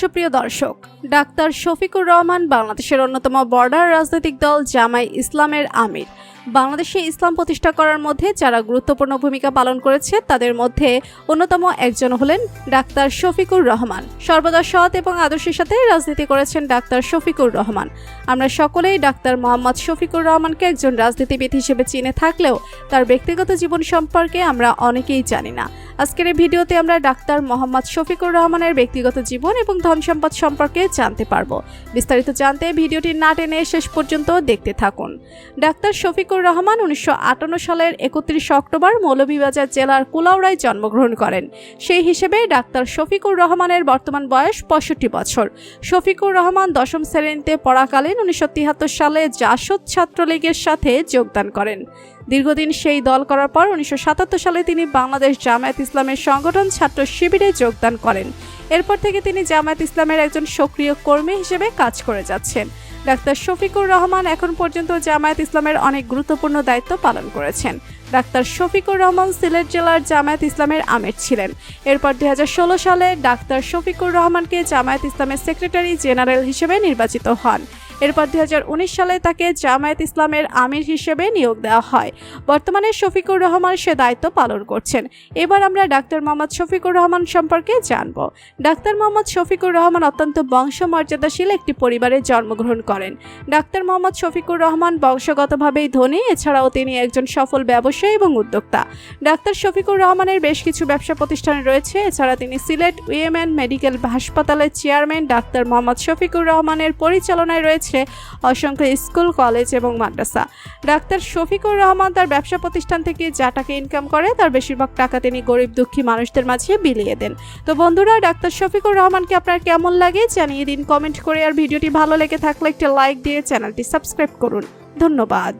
সুপ্রিয় দর্শক, ডাক্তার শফিকুর রহমান বাংলাদেশের অন্যতম বর্ডার রাজনৈতিক দল জামাই ইসলামের আমির। বাংলাদেশে ইসলাম প্রতিষ্ঠা করার মধ্যে যারা গুরুত্বপূর্ণ ভূমিকা পালন করেছে, তাদের মধ্যে অন্যতম একজন হলেন ডাক্তার শফিকুর রহমান। সর্বদা সৎ এবং আদর্শের সাথে রাজনীতি করেছেন ডাক্তার শফিকুর রহমান। আমরা সকলেই ডাক্তার মোহাম্মদ শফিকুর রহমানকে একজন রাজনীতিবিদ হিসেবে চিনে থাকলেও তার ব্যক্তিগত জীবন সম্পর্কে আমরা অনেকেই জানি না। আজকের এই ভিডিওতে আমরা ডাক্তার মোহাম্মদ শফিকুর রহমানের ব্যক্তিগত জীবন এবং ধন সম্পদ সম্পর্কে জানতে পারব। বিস্তারিত জানতে ভিডিওটি না টেনে শেষ পর্যন্ত দেখতে থাকুন। ডাক্তার শফিকুর রহমান উনিশশো আটান্ন সালের একত্রিশ অক্টোবর মৌলভীবাজার জেলার কুলাউড়ায় জন্মগ্রহণ করেন। সেই হিসেবে ডাক্তার শফিকুর রহমানের বর্তমান বয়স পঁয়ষট্টি বছর। শফিকুর রহমান দশম শ্রেণীতে পড়াকালীন উনিশশো তিয়াত্তর সালে জাসদ ছাত্রলীগের সাথে যোগদান করেন। দীর্ঘদিন সেই দল করার পর উনিশশো সাতাত্তর সালে তিনি বাংলাদেশ জামায়াত ইসলামের সংগঠন ছাত্র শিবিরে যোগদান করেন। এরপর থেকে তিনি জামায়াত ইসলামের একজন সক্রিয় কর্মী হিসেবে কাজ করে যাচ্ছেন। ডাক্তার শফিকুর রহমান এখন পর্যন্ত জামায়াত ইসলামের অনেক গুরুত্বপূর্ণ দায়িত্ব পালন করেছেন। ডাক্তার শফিকুর রহমান সিলেট জেলার জামায়াত ইসলামের আমির ছিলেন। এরপর দুই হাজার ষোলো সালে ডাক্তার শফিকুর রহমানকে জামায়াত ইসলামের সেক্রেটারি জেনারেল হিসেবে নির্বাচিত হন। এরপর দু হাজার উনিশ সালে তাকে জামায়াত ইসলামের আমির হিসেবে নিয়োগ দেওয়া হয়। বর্তমানে শফিকুর রহমান সে দায়িত্ব পালন করছেন। এবার আমরা ডাক্তার মোহাম্মদ শফিকুর রহমান সম্পর্কে জানব। ডাক্তার মোহাম্মদ শফিকুর রহমান অত্যন্ত বংশমর্যাদাশীল একটি পরিবারে জন্মগ্রহণ করেন। ডাক্তার মোহাম্মদ শফিকুর রহমান বংশগতভাবেই ধনী, এছাড়াও তিনি একজন সফল ব্যবসায়ী এবং উদ্যোক্তা। ডাক্তার শফিকুর রহমানের বেশ কিছু ব্যবসা প্রতিষ্ঠান রয়েছে, এছাড়া তিনি সিলেট উইএমএন মেডিকেল হাসপাতালের চেয়ারম্যান। ডাক্তার মোহাম্মদ শফিকুর রহমানের পরিচালনায় রয়েছে অসংখ্য স্কুল, কলেজ এবং মাদ্রাসা। ডাক্তার শফিকুর রহমান তার ব্যবসা প্রতিষ্ঠান থেকে যা টাকা ইনকাম করে, তার বেশিরভাগ টাকা তিনি গরিব, দুঃখী মানুষদের মাঝে বিলিয়ে দেন। তো বন্ধুরা, ডাক্তার শফিকুর রহমানকে আপনার কেমন লাগে জানিয়ে দিন কমেন্ট করে। আর ভিডিওটি ভালো লেগে থাকলে একটা লাইক দিয়ে চ্যানেলটি সাবস্ক্রাইব করুন। ধন্যবাদ।